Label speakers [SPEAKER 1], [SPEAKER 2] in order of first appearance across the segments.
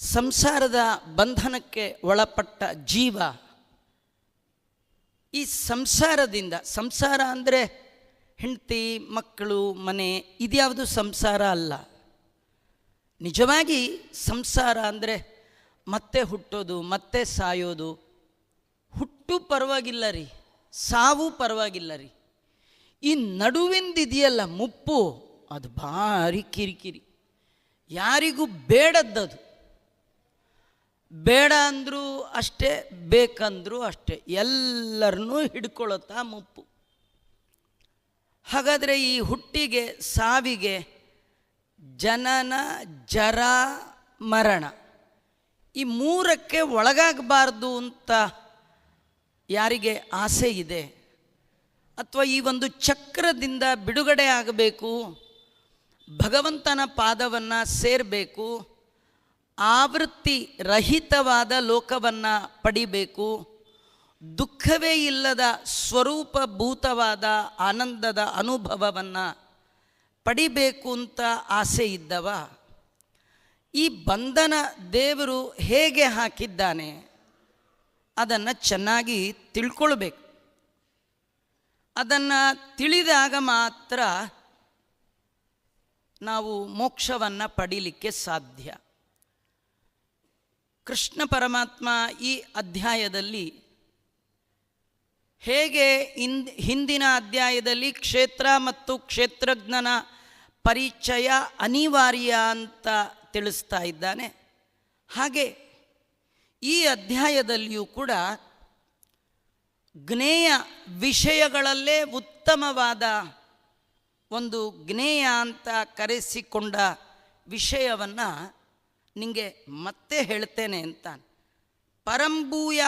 [SPEAKER 1] ಸಂಸಾರದ ಬಂಧನಕ್ಕೆ ಒಳಪಟ್ಟ ಜೀವ, ಈ ಸಂಸಾರದಿಂದ, ಸಂಸಾರ ಅಂದರೆ ಹೆಂಡತಿ, ಮಕ್ಕಳು, ಮನೆ, ಇದ್ಯಾವುದು ಸಂಸಾರ ಅಲ್ಲ. ನಿಜವಾಗಿ ಸಂಸಾರ ಅಂದರೆ ಮತ್ತೆ ಹುಟ್ಟೋದು, ಮತ್ತೆ ಸಾಯೋದು. ಹುಟ್ಟು ಪರವಾಗಿಲ್ಲ ರೀ, ಸಾವು ಪರವಾಗಿಲ್ಲ ರೀ. ಈ ನಡುವಿಂದಿದೆಯಲ್ಲ ಮುಪ್ಪು, ಅದು ಭಾರಿ ಕಿರಿಕಿರಿ. ಯಾರಿಗೂ ಬೇಡದ್ದದು. ಬೇಡ ಅಂದರೂ ಅಷ್ಟೇ, ಬೇಕಂದರೂ ಅಷ್ಟೇ. ಎಲ್ಲರನ್ನೂ ಹಿಡ್ಕೊಳ್ಳುತ್ತಾ ಮುಪ್ಪು. ಹಾಗಾದರೆ ಈ ಹುಟ್ಟಿಗೆ, ಸಾವಿಗೆ ಜನನ, ಜರ, ಮರಣ ಈ ಮೂರಕ್ಕೆ ಒಳಗಾಗಬಾರ್ದು ಅಂತ ಯಾರಿಗೆ ಆಸೆ ಇದೆ? ಅಥವಾ ಈ ಒಂದು ಚಕ್ರದಿಂದ ಬಿಡುಗಡೆ ಆಗಬೇಕು, ಭಗವಂತನ ಪಾದವನ್ನು ಸೇರಬೇಕು ಆವೃತ್ತಿ ರಹಿತವಾದ ಲೋಕವನ್ನು ಪಡಿಬೇಕು, ದುಃಖವೇ ಇಲ್ಲದ ಸ್ವರೂಪಭೂತವಾದ ಆನಂದದ ಅನುಭವವನ್ನು ಪಡಿಬೇಕು ಅಂತ ಆಸೆ ಇದ್ದವ. ಈ ಬಂಧನ ದೇವರು ಹೇಗೆ ಹಾಕಿದ್ದಾನೆ ಅದನ್ನು ಚೆನ್ನಾಗಿ ತಿಳ್ಕೊಳ್ಬೇಕು. ಅದನ್ನು ತಿಳಿದಾಗ ಮಾತ್ರ ನಾವು ಮೋಕ್ಷವನ್ನು ಪಡೀಲಿಕ್ಕೆ ಸಾಧ್ಯ. ಕೃಷ್ಣ ಪರಮಾತ್ಮ ಈ ಅಧ್ಯಾಯದಲ್ಲಿ ಹೇಗೆ ಹಿಂದ್, ಹಿಂದಿನ ಅಧ್ಯಾಯದಲ್ಲಿ ಕ್ಷೇತ್ರ ಮತ್ತು ಕ್ಷೇತ್ರಜ್ಞನ ಪರಿಚಯ ಅನಿವಾರ್ಯ ಅಂತ ತಿಳಿಸ್ತಾ ಇದ್ದಾನೆ. ಹಾಗೆ ಈ ಅಧ್ಯಾಯದಲ್ಲಿಯೂ ಕೂಡ ಜ್ಞೇಯ ವಿಷಯಗಳಲ್ಲೇ ಉತ್ತಮವಾದ ಒಂದು ಜ್ಞೇಯ ಅಂತ ಕರೆಸಿಕೊಂಡ ವಿಷಯವನ್ನು ನಿಮಗೆ ಮತ್ತೆ ಹೇಳ್ತೇನೆ ಅಂತ ಪರಂಭೂಯ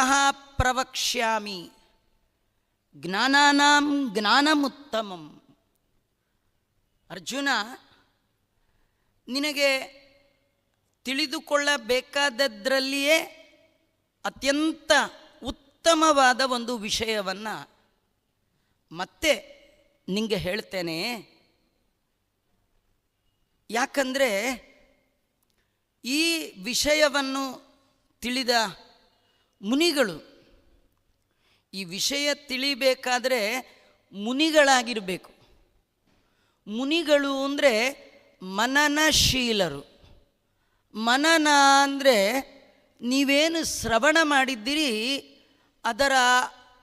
[SPEAKER 1] ಪ್ರವಕ್ಷ್ಯಾಮಿ. ಜ್ಞಾನಾನಾಂ ಜ್ಞಾನಮುತ್ತಮಂ. ಅರ್ಜುನ, ನಿನಗೆ ತಿಳಿದುಕೊಳ್ಳಬೇಕಾದದ್ರಲ್ಲಿಯೇ ಅತ್ಯಂತ ಉತ್ತಮವಾದ ಒಂದು ವಿಷಯವನ್ನು ಮತ್ತೆ ನಿಂಗೆ ಹೇಳ್ತೇನೆ. ಯಾಕಂದರೆ ಈ ವಿಷಯವನ್ನು ತಿಳಿದ ಮುನಿಗಳು, ಈ ವಿಷಯ ತಿಳಿಬೇಕಾದರೆ ಮುನಿಗಳಾಗಿರಬೇಕು. ಮುನಿಗಳು ಅಂದರೆ ಮನನಶೀಲರು. ಮನನ ಅಂದರೆ ನೀವೇನು ಶ್ರವಣ ಮಾಡಿದ್ದೀರಿ, ಅದರ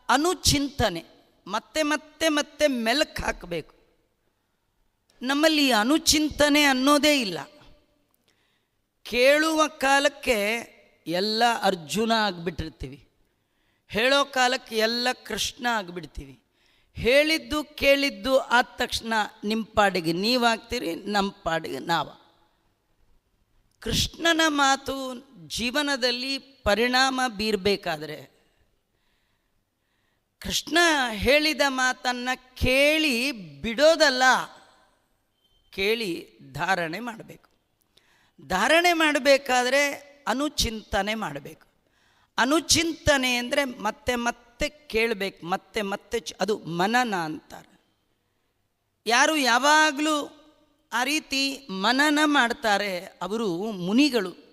[SPEAKER 1] ಅನುಚಿಂತನೆ, ಮತ್ತೆ ಮತ್ತೆ ಮತ್ತೆ ಮೆಲುಕು ಹಾಕಬೇಕು. ನಮ್ಮಲ್ಲಿ ಅನುಚಿಂತನೆ ಅನ್ನೋದೇ ಇಲ್ಲ. ಕೇಳುವ ಕಾಲಕ್ಕೆ ಎಲ್ಲ ಅರ್ಜುನ ಆಗಿಬಿಟ್ಟಿರ್ತೀವಿ. ಹೇಳೋ ಕಾಲಕ್ಕೆ ಎಲ್ಲ ಕೃಷ್ಣ ಆಗಿಬಿಡ್ತೀವಿ. ಹೇಳಿದ್ದು ಕೇಳಿದ್ದು ಆದ ತಕ್ಷಣ ನಿಮ್ಮ ಪಾಡಿಗೆ ನೀವಾಗ್ತೀರಿ ನಮ್ಮ ಪಾಡಿಗೆ ನಾವು. ಕೃಷ್ಣನ ಮಾತು ಜೀವನದಲ್ಲಿ ಪರಿಣಾಮ ಬೀರಬೇಕಾದ್ರೆ ಕೃಷ್ಣ ಹೇಳಿದ ಮಾತನ್ನು ಕೇಳಿ ಬಿಡೋದಲ್ಲ, ಕೇಳಿ ಧಾರಣೆ ಮಾಡಬೇಕು. ಧಾರಣೆ ಮಾಡಬೇಕಾದ್ರೆ ಅನುಚಿಂತನೆ ಮಾಡಬೇಕು. ಅನುಚಿಂತನೆ ಅಂದರೆ ಮತ್ತೆ ಮತ್ತೆ ಕೇಳಬೇಕು, ಮತ್ತೆ ಮತ್ತೆ ಅದು ಮನನ ಅಂತಾರೆ. ಯಾರು ಯಾವಾಗಲೂ ಆ ರೀತಿ ಮನನ ಮಾಡ್ತಾರೆ ಅವರು ಮುನಿಗಳು.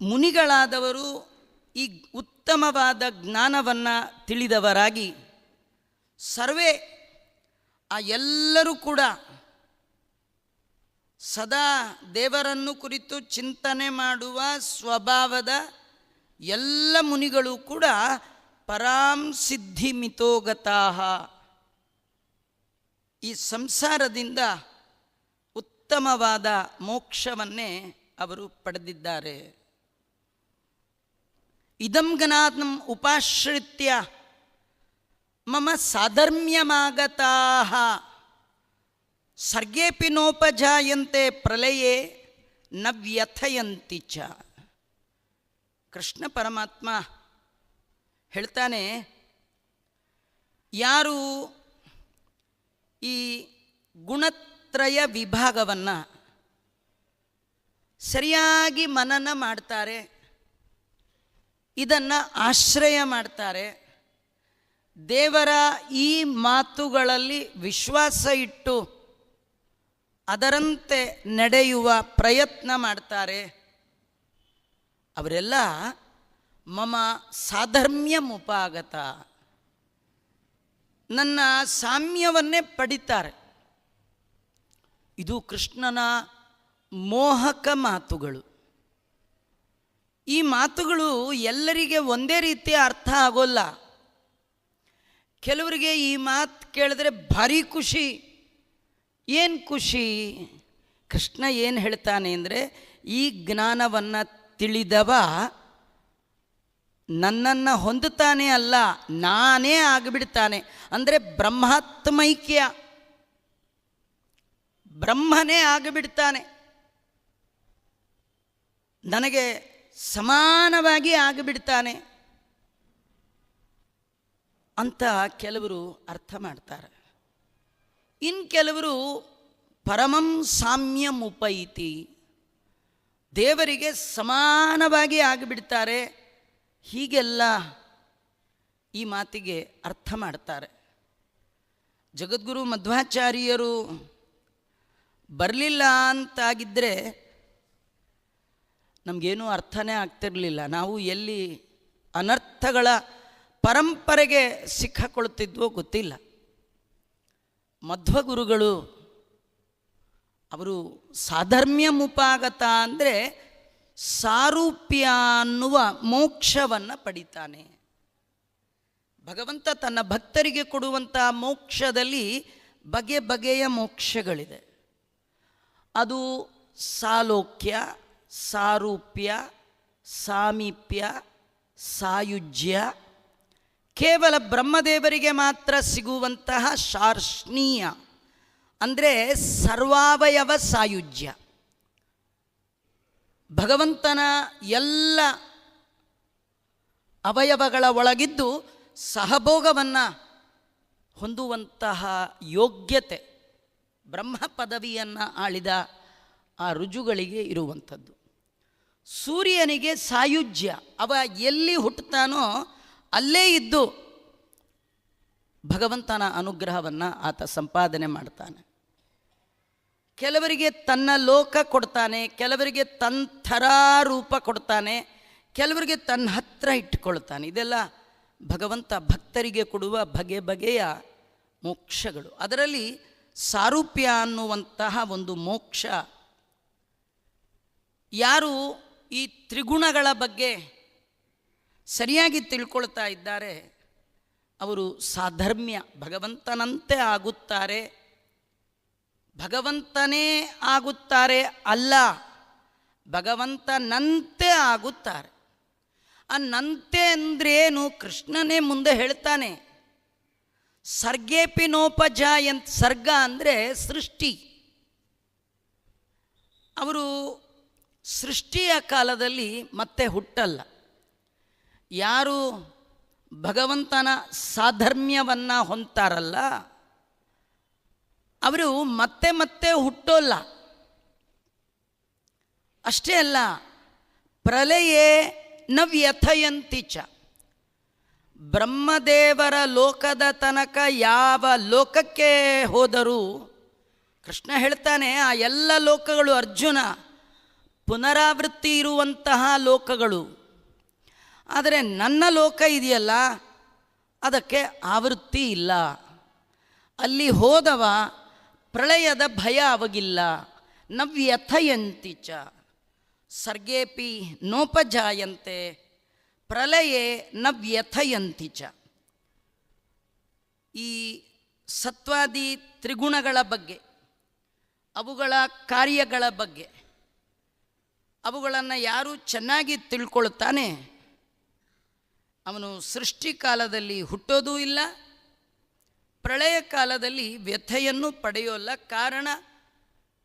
[SPEAKER 1] ಮುನಿಗಳಾದವರು ಈ ಉತ್ತಮವಾದ ಜ್ಞಾನವನ್ನು ತಿಳಿದವರಾಗಿ ಸರ್ವೇ ಆ ಎಲ್ಲರೂ ಕೂಡ ಸದಾ ದೇವರನ್ನು ಕುರಿತು ಚಿಂತನೆ ಮಾಡುವ ಸ್ವಭಾವದ ಎಲ್ಲ ಮುನಿಗಳು ಕೂಡ ಪರಾಂ ಸಿದ್ಧಿ ಮಿತೋಗತಾಹ. ಈ ಸಂಸಾರದಿಂದ ಉತ್ತಮವಾದ ಮೋಕ್ಷವನ್ನೇ ಅವರು ಪಡೆದಿದ್ದಾರೆ. ಇದಂ ಜ್ಞಾನಂ ಉಪಾಶ್ರಿತ್ಯ ಮಮ ಸಾಧರ್ಮ್ಯಮಾಗತಾ ಸರ್ಗೇಪಿ ನೋಪಜಾಯಂತೆ ಪ್ರಲಯೇ ನ ವ್ಯಥಯಂತಿ ಚ. ಕೃಷ್ಣ ಪರಮಾತ್ಮ ಹೇಳ್ತಾನೆ, ಯಾರು ಈ ಗುಣತ್ರಯ ವಿಭಾಗವನ್ನು ಸರಿಯಾಗಿ ಮನನ ಮಾಡ್ತಾರೆ, ಇದನ್ನು ಆಶ್ರಯ ಮಾಡ್ತಾರೆ, ದೇವರ ಈ ಮಾತುಗಳಲ್ಲಿ ವಿಶ್ವಾಸ ಇಟ್ಟು ಅದರಂತೆ ನಡೆಯುವ ಪ್ರಯತ್ನ ಮಾಡ್ತಾರೆ. ಅವರೆಲ್ಲ ಮಮ ಸಾಧರ್ಮ್ಯ ಮುಪಾಗತ ನನ್ನ ಸಾಮ್ಯವನ್ನೇ ಪಡಿತಾರೆ. ಇದು ಕೃಷ್ಣನ ಮೋಹಕ ಮಾತುಗಳು. ಈ ಮಾತುಗಳು ಎಲ್ಲರಿಗೆ ಒಂದೇ ರೀತಿಯ ಅರ್ಥ ಆಗೋಲ್ಲ. ಕೆಲವರಿಗೆ ಈ ಮಾತು ಕೇಳಿದ್ರೆ ಭಾರಿ ಖುಷಿ. ಏನು ಖುಷಿ? ಕೃಷ್ಣ ಏನು ಹೇಳ್ತಾನೆ ಅಂದರೆ, ಈ ಜ್ಞಾನವನ್ನು ತಿಳಿದವ ನನ್ನನ್ನು ಹೊಂದುತ್ತಾನೆ ಅಲ್ಲ, ನಾನೇ ಆಗಿಬಿಡ್ತಾನೆ. ಅಂದರೆ ಬ್ರಹ್ಮಾತ್ಮೈಕ್ಯ. ಬ್ರಹ್ಮನೇ ಆಗಿಬಿಡ್ತಾನೆ. ನನಗೆ ಸಮಾನವಾಗಿ ಆಗಿಬಿಡ್ತಾನೆ ಅಂತ ಕೆಲವರು ಅರ್ಥ ಮಾಡ್ತಾರೆ. ಇನ್ನು ಕೆಲವರು ಪರಮಂ ಸಾಮ್ಯಂ ಉಪೈತಿ. ದೇವರಿಗೆ ಸಮಾನವಾಗಿ ಆಗಿಬಿಡ್ತಾರೆ. ಹೀಗೆಲ್ಲ ಈ ಮಾತಿಗೆ ಅರ್ಥ ಮಾಡ್ತಾರೆ. ಜಗದ್ಗುರು ಮಧ್ವಾಚಾರ್ಯರು ಬರಲಿಲ್ಲ ಅಂತಾಗಿದ್ದರೆ ನಮಗೇನೂ ಅರ್ಥನೇ ಆಗ್ತಿರಲಿಲ್ಲ. ನಾವು ಎಲ್ಲಿ ಅನರ್ಥಗಳ ಪರಂಪರೆಗೆ ಸಿಕ್ಕಾಕೊಳ್ತಿದ್ವೋ ಗೊತ್ತಿಲ್ಲ. ಮಧ್ವಗುರುಗಳು, ಅವರು ಸಾಧರ್ಮ್ಯ ಮುಪಾಗತ ಅಂದರೆ ಸಾರೂಪ್ಯ ಅನ್ನುವ ಮೋಕ್ಷವನ್ನು ಪಡಿತಾನೆ. ಭಗವಂತ ತನ್ನ ಭಕ್ತರಿಗೆ ಕೊಡುವಂಥ ಮೋಕ್ಷದಲ್ಲಿ ಬಗೆ ಬಗೆಯ ಮೋಕ್ಷಗಳಿದೆ. ಅದು ಸಾಲೋಕ್ಯ, ಸಾರೂಪ್ಯ, ಸಾಮೀಪ್ಯ, ಸಾಯುಜ್ಯ ಕೇವಲ ಬ್ರಹ್ಮದೇವರಿಗೆ ಮಾತ್ರ ಸಿಗುವಂತಹ ಶಾರ್ಷ್ಣೀಯ, ಅಂದರೆ ಸರ್ವಾವಯವ ಸಾಯುಜ್ಯ. ಭಗವಂತನ ಎಲ್ಲ ಅವಯವಗಳ ಒಳಗಿದ್ದು ಸಹಭೋಗವನ್ನು ಹೊಂದುವಂತಹ ಯೋಗ್ಯತೆ ಬ್ರಹ್ಮ ಪದವಿಯನ್ನು ಆಳಿದ ಆ ರುಜುಗಳಿಗೆ ಇರುವಂಥದ್ದು. ಸೂರ್ಯನಿಗೆ ಸಾಯುಜ್ಯ, ಅವ ಎಲ್ಲಿ ಹುಟ್ಟುತ್ತಾನೋ ಅಲ್ಲೇ ಇದ್ದು ಭಗವಂತನ ಅನುಗ್ರಹವನ್ನು ಆತ ಸಂಪಾದನೆ ಮಾಡ್ತಾನೆ. ಕೆಲವರಿಗೆ ತನ್ನ ಲೋಕ ಕೊಡ್ತಾನೆ, ಕೆಲವರಿಗೆ ತನ್ನ ರೂಪ ಕೊಡ್ತಾನೆ, ಕೆಲವರಿಗೆ ತನ್ನ ಹತ್ರ ಇಟ್ಕೊಳ್ತಾನೆ. ಇದೆಲ್ಲ ಭಗವಂತ ಭಕ್ತರಿಗೆ ಕೊಡುವ ಬಗೆ ಬಗೆಯ ಮೋಕ್ಷಗಳು. ಅದರಲ್ಲಿ ಸಾರೂಪ್ಯ ಅನ್ನುವಂತಹ ಒಂದು ಮೋಕ್ಷ ಯಾರು ಈ ತ್ರಿಗುಣಗಳ ಬಗ್ಗೆ ಸರಿಯಾಗಿ ತಿಳ್ಕೊಳ್ತಾ ಇದ್ದಾರೆ. ಅವರು ಸಾಧರ್ಮ್ಯ, ಭಗವಂತನಂತೆ ಆಗುತ್ತಾರೆ. ಭಗವಂತನೇ ಆಗುತ್ತಾರೆ ಅಲ್ಲ, ಭಗವಂತನಂತೆ ಆಗುತ್ತಾರೆ. ಆ ನಂತೆ ಅಂದ್ರೇನು? ಕೃಷ್ಣನೇ ಮುಂದೆ ಹೇಳ್ತಾನೆ ಸರ್ಗೇಪಿ ನೋಪಜಾಯಂತ್ ಸರ್ಗ ಅಂದರೆ ಸೃಷ್ಟಿ. ಅವರು ಸೃಷ್ಟಿಯ ಕಾಲದಲ್ಲಿ ಮತ್ತೆ ಹುಟ್ಟಲ್ಲ. ಯಾರು ಭಗವಂತನ ಸಾಧರ್ಮ್ಯವನ್ನು ಹೊಂತಾರಲ್ಲ ಅವರು ಮತ್ತೆ ಮತ್ತೆ ಹುಟ್ಟೋಲ್ಲ. ಅಷ್ಟೇ ಅಲ್ಲ, ಪ್ರಲಯೇ ನ ವ್ಯಥಯಂತಿ ಚ. ಬ್ರಹ್ಮದೇವರ ಲೋಕದ ತನಕ ಯಾವ ಲೋಕಕ್ಕೆ ಹೋದರೂ, ಕೃಷ್ಣ ಹೇಳ್ತಾನೆ, ಆ ಎಲ್ಲ ಲೋಕಗಳು ಅರ್ಜುನ, ಪುನರಾವೃತ್ತಿ ಇರುವಂತಹ ಲೋಕಗಳು. ಆದರೆ ನನ್ನ ಲೋಕ ಇದೆಯಲ್ಲ, ಅದಕ್ಕೆ ಆವೃತ್ತಿ ಇಲ್ಲ. ಅಲ್ಲಿ ಹೋದವ ಪ್ರಳಯದ ಭಯ ಅವಗಿಲ್ಲ. ನವ್ಯಥಯಂತಿ ಚ. ಸರ್ಗೇಪಿ ನೋಪಜಾಯಂತೆ ಪ್ರಲಯೇ ನವ್ಯಥಯಂತಿ ಚ. ಈ ಸತ್ವಾದಿ ತ್ರಿಗುಣಗಳ ಬಗ್ಗೆ, ಅವುಗಳ ಕಾರ್ಯಗಳ ಬಗ್ಗೆ, ಅವುಗಳನ್ನು ಯಾರು ಚೆನ್ನಾಗಿ ತಿಳ್ಕೊಳ್ತಾನೆ ಅವನು ಸೃಷ್ಟಿಕಾಲದಲ್ಲಿ ಹುಟ್ಟೋದೂ ಇಲ್ಲ, ಪ್ರಳಯ ಕಾಲದಲ್ಲಿ ವ್ಯಥೆಯನ್ನು ಪಡೆಯೋಲ್ಲ ಕಾರಣ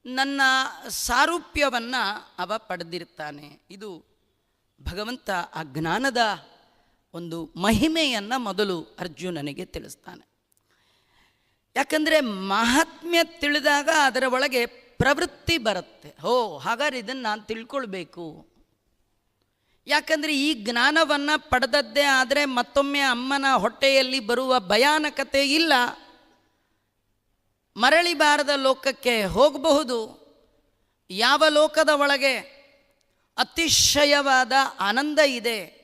[SPEAKER 1] ನನ್ನ ಸಾರೂಪ್ಯವನ್ನು ಅವ ಪಡೆದಿರ್ತಾನೆ. ಇದು ಭಗವಂತ ಆ ಜ್ಞಾನದ ಒಂದು ಮಹಿಮೆಯನ್ನು ಮೊದಲು ಅರ್ಜುನನಿಗೆ ತಿಳಿಸ್ತಾನೆ. ಯಾಕಂದರೆ ಮಹಾತ್ಮ್ಯ ತಿಳಿದಾಗ ಅದರ ಒಳಗೆ ಪ್ರವೃತ್ತಿ ಬರುತ್ತೆ. ಹೋ ಹಾಗಾದ್ರೆ ಇದನ್ನು ನಾನು ತಿಳ್ಕೊಳ್ಬೇಕು. ಯಾಕಂದರೆ ಈ ಜ್ಞಾನವನ್ನು ಪಡೆದದ್ದೇ ಆದರೆ ಮತ್ತೊಮ್ಮೆ ಅಮ್ಮನ ಹೊಟ್ಟೆಯಲ್ಲಿ ಬರುವ ಭಯಾನಕತೆ ಇಲ್ಲ. ಮರಳಿ ಬಾರದ ಲೋಕಕ್ಕೆ ಹೋಗಬಹುದು. ಯಾವ ಲೋಕದ ಒಳಗೆ ಅತಿಶಯವಾದ ಆನಂದ ಇದೆ.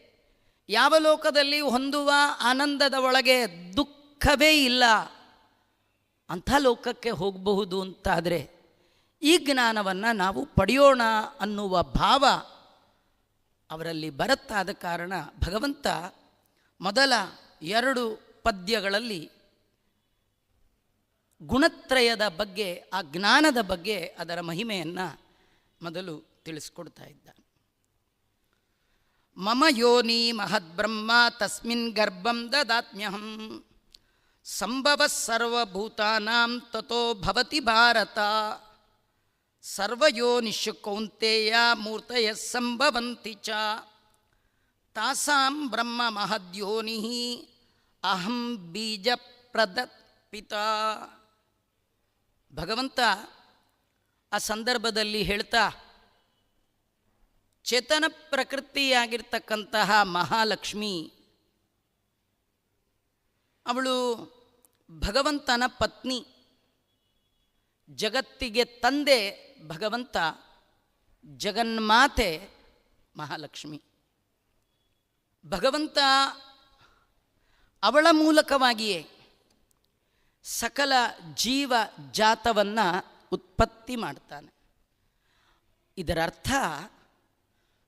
[SPEAKER 1] ಯಾವ ಲೋಕದಲ್ಲಿ ಹೊಂದುವ ಆನಂದದ ಒಳಗೆ ದುಃಖವೇ ಇಲ್ಲ. ಅಂಥ ಲೋಕಕ್ಕೆ ಹೋಗಬಹುದು ಅಂತಾದರೆ ಈ ಜ್ಞಾನವನ್ನು ನಾವು ಪಡೆಯೋಣ ಅನ್ನುವ ಭಾವ ಅವರಲ್ಲಿ ಬರುತ್ತಾದ ಕಾರಣ ಭಗವಂತ ಮೊದಲ ಎರಡು ಪದ್ಯಗಳಲ್ಲಿ ಗುಣತ್ರಯದ ಬಗ್ಗೆ, ಆ ಜ್ಞಾನದ ಬಗ್ಗೆ ಅದರ ಮಹಿಮೆಯನ್ನು ಮೊದಲು ತಿಳಿಸ್ಕೊಡ್ತಾ ಇದ್ದಾನೆ. ಮಮ ಯೋನಿ ಮಹದ್ಬ್ರಹ್ಮ ತಸ್ಮಿನ್ ಗರ್ಭಂ ದದಾತ್ಮ್ಯಹಂ. ಸಂಭವ ಸರ್ವಭೂತಾನಾಂ ತಥೋ ಭವತಿ ಭಾರತ. ಸರ್ವಯೋನಿಷು ಕೌಂತೆಯ ಮೂರ್ತಯ ಸಂಭವಂತಿ ಚ. ತಾಸಾಂ ಬ್ರಹ್ಮ ಮಹದ್ಯೋನಿ ಅಹಂ ಬೀಜ ಪ್ರದತ್ಪಿತ ಭಗವಂತ ಆ ಸಂದರ್ಭದಲ್ಲಿ ಹೇಳ್ತಾ, ಚೇತನ ಪ್ರಕೃತಿಯಾಗಿರ್ತಕ್ಕಂತಹ ಮಹಾಲಕ್ಷ್ಮಿ, ಅವಳು ಭಗವಂತನ ಪತ್ನಿ, ಜಗತ್ತಿಗೆ ತಂದೆ ಭಗವಂತ ಜಗನ್ಮಾತೆ ಮಹಾಲಕ್ಷ್ಮಿ. ಭಗವಂತ ಅವಳ ಮೂಲಕವಾಗಿಯೇ ಸಕಲ ಜೀವ ಜಾತವನ್ನು ಉತ್ಪತ್ತಿ ಮಾಡ್ತಾನೆ. ಇದರ ಅರ್ಥ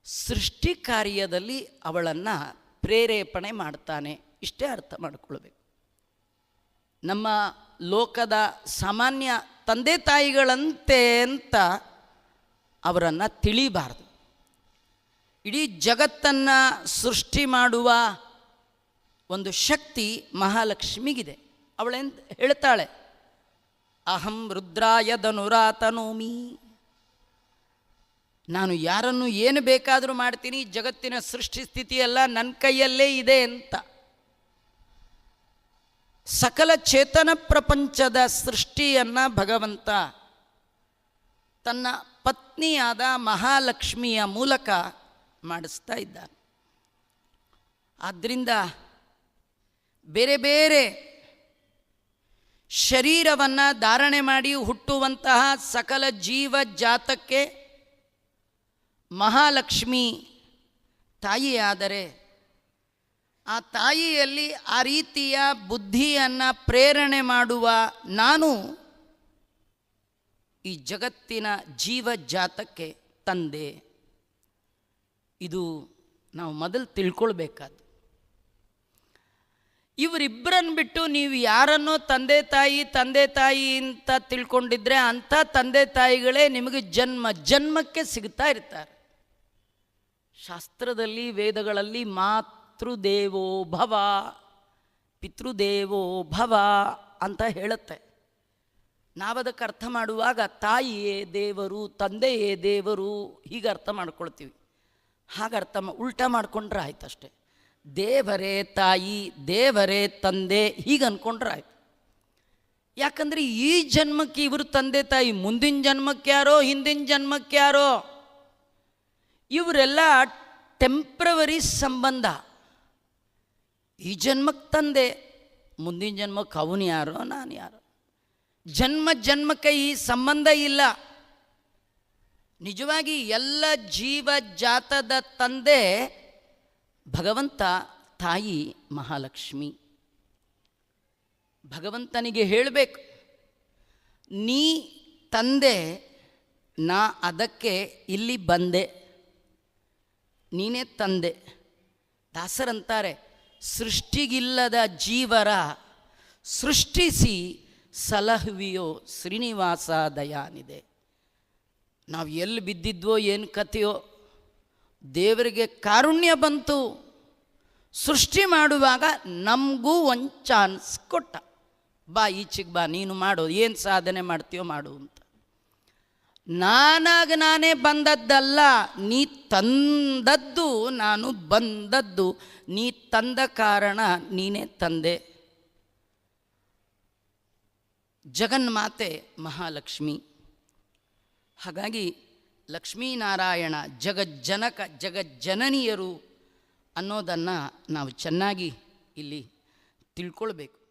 [SPEAKER 1] ಸೃಷ್ಟಿ ಕಾರ್ಯದಲ್ಲಿ ಅವಳನ್ನು ಪ್ರೇರೇಪಣೆ ಮಾಡ್ತಾನೆ. ಇಷ್ಟೇ ಅರ್ಥ ಮಾಡಿಕೊಳ್ಬೇಕು. ನಮ್ಮ ಲೋಕದ ಸಾಮಾನ್ಯ ತಂದೆ ತಾಯಿಗಳಂತೆ ಅಂತ ಅವರನ್ನು ತಿಳಿಬಾರ್ದು. ಇಡೀ ಜಗತ್ತನ್ನು ಸೃಷ್ಟಿ ಮಾಡುವ ಒಂದು ಶಕ್ತಿ ಮಹಾಲಕ್ಷ್ಮಿಗಿದೆ. ಅವಳೆಂತ ಹೇಳ್ತಾಳೆ, ಅಹಂ ರುದ್ರಾಯ ಧನುರಾತನೋಮಿ. ನಾನು ಯಾರನ್ನು ಏನು ಬೇಕಾದರೂ ಮಾಡ್ತೀನಿ, ಜಗತ್ತಿನ ಸೃಷ್ಟಿ ಸ್ಥಿತಿಯೆಲ್ಲ ನನ್ನ ಕೈಯಲ್ಲೇ ಇದೆ ಅಂತ. ಸಕಲ ಚೇತನ ಪ್ರಪಂಚದ ಸೃಷ್ಟಿಯನ್ನು ಭಗವಂತ ತನ್ನ ಪತ್ನಿಯಾದ ಮಹಾಲಕ್ಷ್ಮಿಯ ಮೂಲಕ ಮಾಡಿಸ್ತಾ ಇದ್ದಾನೆ. ಆದ್ದರಿಂದ ಬೇರೆ ಬೇರೆ ಶರೀರವನ್ನು ಧಾರಣೆ ಮಾಡಿ ಹುಟ್ಟುವಂತಹ ಸಕಲ ಜೀವ ಜಾತಕ್ಕೆ ಮಹಾಲಕ್ಷ್ಮಿ ತಾಯಿಯಾದರೆ ಆ ತಾಯಿಯಲ್ಲಿ ಆ ರೀತಿಯ ಬುದ್ಧಿಯನ್ನು ಪ್ರೇರಣೆ ಮಾಡುವ ನಾನು ಈ ಜಗತ್ತಿನ ಜೀವ ಜಾತಕ್ಕೆ ತಂದೆ. ಇದು ನಾವು ಮೊದಲು ತಿಳ್ಕೊಳ್ಬೇಕಾದ್ದು. ಇವರಿಬ್ಬರನ್ನು ಬಿಟ್ಟು ನೀವು ಯಾರನ್ನೋ ತಂದೆ ತಾಯಿ ತಂದೆ ತಾಯಿ ಅಂತ ತಿಳ್ಕೊಂಡಿದ್ರೆ ಅಂಥ ತಂದೆ ತಾಯಿಗಳೇ ನಿಮಗೆ ಜನ್ಮ, ಜನ್ಮಕ್ಕೆ ಸಿಗ್ತಾ ಇರ್ತಾರೆ. ಶಾಸ್ತ್ರದಲ್ಲಿ, ವೇದಗಳಲ್ಲಿ ಮಾತೃದೇವೋ ಭವ, ಪಿತೃದೇವೋ ಭವ ಅಂತ ಹೇಳುತ್ತೆ. ನಾವದಕ್ಕೆ ಅರ್ಥ ಮಾಡುವಾಗ ತಾಯಿಯೇ ದೇವರು, ತಂದೆಯೇ ದೇವರು, ಹೀಗೆ ಅರ್ಥ ಮಾಡ್ಕೊಳ್ತೀವಿ. ಹಾಗೆ ಅರ್ಥ ಉಲ್ಟಾ ಮಾಡ್ಕೊಂಡ್ರೆ ಆಯ್ತು ಅಷ್ಟೆ. ದೇವರೇ ತಾಯಿ, ದೇವರೇ ತಂದೆ, ಹೀಗೆ ಅಂದ್ಕೊಂಡ್ರೆ ಆಯ್ತು. ಯಾಕಂದರೆ ಈ ಜನ್ಮಕ್ಕೆ ಇವರು ತಂದೆ ತಾಯಿ, ಮುಂದಿನ ಜನ್ಮಕ್ಕೆ ಯಾರೋ, ಹಿಂದಿನ ಜನ್ಮಕ್ಕೆ ಯಾರೋ, ಇವರೆಲ್ಲ ಟೆಂಪ್ರವರಿ ಸಂಬಂಧ. ಈ ಜನ್ಮಕ್ಕೆ ತಂದೆ, ಮುಂದಿನ ಜನ್ಮಕ್ಕೆ ಅವನು ಯಾರು, ನಾನು ಯಾರು. ಜನ್ಮ ಜನ್ಮಕ್ಕೆ ಈ ಸಂಬಂಧ ಇಲ್ಲ. ನಿಜವಾಗಿ ಎಲ್ಲ ಜೀವ ಜಾತದ ತಂದೆ ಭಗವಂತ, ತಾಯಿ ಮಹಾಲಕ್ಷ್ಮಿ. ಭಗವಂತನಿಗೆ ಹೇಳಬೇಕು, ನೀ ತಂದೆ, ನಾ ಅದಕ್ಕೆ ಇಲ್ಲಿ ಬಂದೆ. ನೀನೇ ತಂದೆ. ದಾಸರಂತಾರೆ ಸೃಷ್ಟಿಗಿಲ್ಲದ ಜೀವರ ಸೃಷ್ಟಿಸಿ ಸಲಹುವಿಯೋ ಶ್ರೀನಿವಾಸ ದಯಾನಿದೆ ನಾವು ಎಲ್ಲಿ ಬಿದ್ದಿದ್ವೋ ಏನು ಕಥೆಯೋ, ದೇವರಿಗೆ ಕಾರುಣ್ಯ ಬಂತು. ಸೃಷ್ಟಿ ಮಾಡುವಾಗ ನಮಗೂ ಒಂದು ಚಾನ್ಸ್ ಕೊಟ್ಟ. ಬಾ ಈಚೆಗೆ ಬಾ, ನೀನು ಮಾಡು, ಏನು ಸಾಧನೆ ಮಾಡ್ತೀಯೋ ಮಾಡು ಅಂತ. ನಾನಾಗ ನಾನೇ ಬಂದದ್ದಲ್ಲ, ನೀ ತಂದದ್ದು ನಾನು ಬಂದದ್ದು, ನೀ ತಂದ ಕಾರಣ ನೀನೇ ತಂದೆ. ಜಗನ್ಮಾತೆ ಮಹಾಲಕ್ಷ್ಮಿ. ಹಾಗಾಗಿ ಲಕ್ಷ್ಮೀನಾರಾಯಣ ಜಗಜ್ಜನಕ ಜಗಜ್ಜನನಿಯರು ಅನ್ನೋದನ್ನು ನಾವು ಚೆನ್ನಾಗಿ ಇಲ್ಲಿ ತಿಳ್ಕೊಳ್ಬೇಕು.